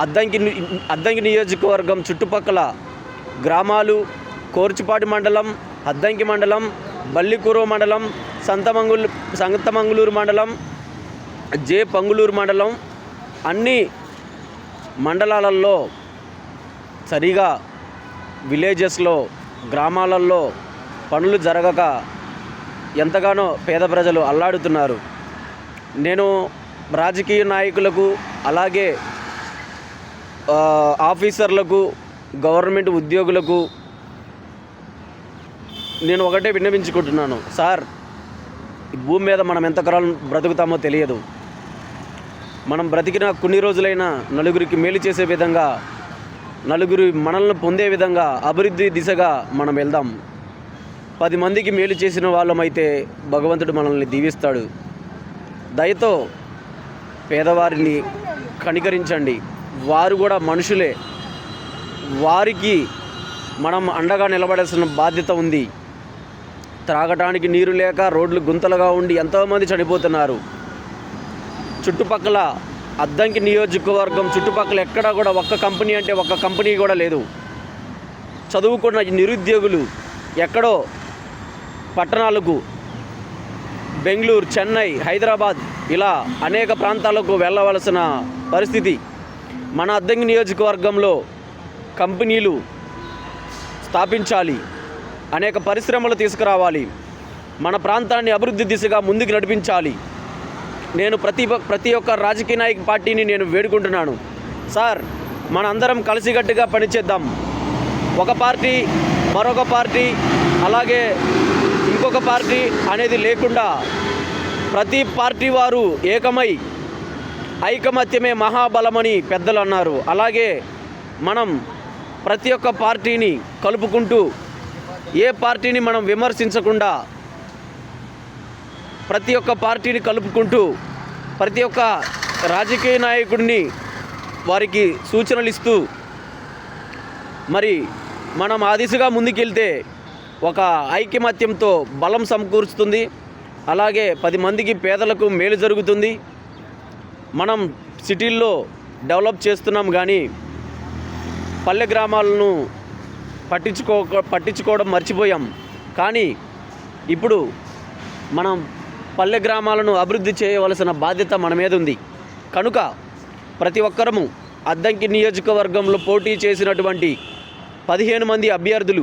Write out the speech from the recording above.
అద్దంకి అద్దంకి నియోజకవర్గం చుట్టుపక్కల గ్రామాలు కోర్చుపాటి మండలం అద్దంకి మండలం బల్లికూరు మండలం సంతమంగులు సంతమంగుళూరు మండలం జే. పంగులూరు మండలం అన్ని మండలాలలో సరిగా విలేజెస్లో గ్రామాలలో పనులు జరగక ఎంతగానో పేద ప్రజలు అల్లాడుతున్నారు. నేను రాజకీయ నాయకులకు అలాగే ఆఫీసర్లకు గవర్నమెంట్ ఉద్యోగులకు నేను ఒకటే విన్నవించుకుంటున్నాను. సార్ ఈ భూమి మీద మనం ఎంతకాలం బ్రతుకుతామో తెలియదు. మనం బ్రతికిన కొన్ని రోజులైనా నలుగురికి మేలు చేసే విధంగా నలుగురు మనల్ని పొందే విధంగా అభివృద్ధి దిశగా మనం వెళ్దాం. పది మందికి మేలు చేసిన వాళ్ళమైతే భగవంతుడు మనల్ని దీవిస్తాడు. దయతో పేదవారిని కనికరించండి. వారు కూడా మనుషులే. వారికి మనం అండగా నిలబడాల్సిన బాధ్యత ఉంది. త్రాగటానికి నీరు లేక రోడ్లు గుంతలుగా ఉండి ఎంతోమంది చనిపోతున్నారు. చుట్టుపక్కల అద్దంకి నియోజకవర్గం చుట్టుపక్కల ఎక్కడా కూడా ఒక్క కంపెనీ అంటే ఒక్క కంపెనీ కూడా లేదు. చదువుకున్న ఈ నిరుద్యోగులు ఎక్కడో పట్టణాలకు బెంగళూరు చెన్నై హైదరాబాద్ ఇలా అనేక ప్రాంతాలకు వెళ్ళవలసిన పరిస్థితి. మన అద్దంకి నియోజకవర్గంలో కంపెనీలు స్థాపించాలి అనేక పరిశ్రమలు తీసుకురావాలి మన ప్రాంతాన్ని అభివృద్ధి దిశగా ముందుకు నడిపించాలి. నేను ప్రతి ప్రతి ఒక్క రాజకీయ నాయక పార్టీని నేను వేడుకుంటున్నాను. సార్ మన అందరం కలిసికట్టుగా పనిచేద్దాం. ఒక పార్టీ మరొక పార్టీ అలాగే ఇంకొక పార్టీ అనేది లేకుండా ప్రతి పార్టీ వారు ఏకమై ఐకమత్యమే మహాబలమని పెద్దలు అన్నారు. అలాగే మనం ప్రతి ఒక్క పార్టీని కలుపుకుంటూ ఏ పార్టీని మనం విమర్శించకుండా ప్రతి ఒక్క పార్టీని కలుపుకుంటూ ప్రతి ఒక్క రాజకీయ నాయకుడిని వారికి సూచనలు ఇస్తూ మరి మనం ఆ దిశగా ముందుకెళ్తే ఒక ఐకమత్యంతో బలం సమకూరుస్తుంది. అలాగే పది మందికి పేదలకు మేలు జరుగుతుంది. మనం సిటీల్లో డెవలప్ చేస్తున్నాం కానీ పల్లె గ్రామాలను పట్టించుకో పట్టించుకోవడం మర్చిపోయాం. కానీ ఇప్పుడు మనం పల్లె గ్రామాలను అభివృద్ధి చేయవలసిన బాధ్యత మన మీద ఉంది. కనుక ప్రతి ఒక్కరము అద్దంకి నియోజకవర్గంలో పోటీ చేసినటువంటి పదిహేను మంది అభ్యర్థులు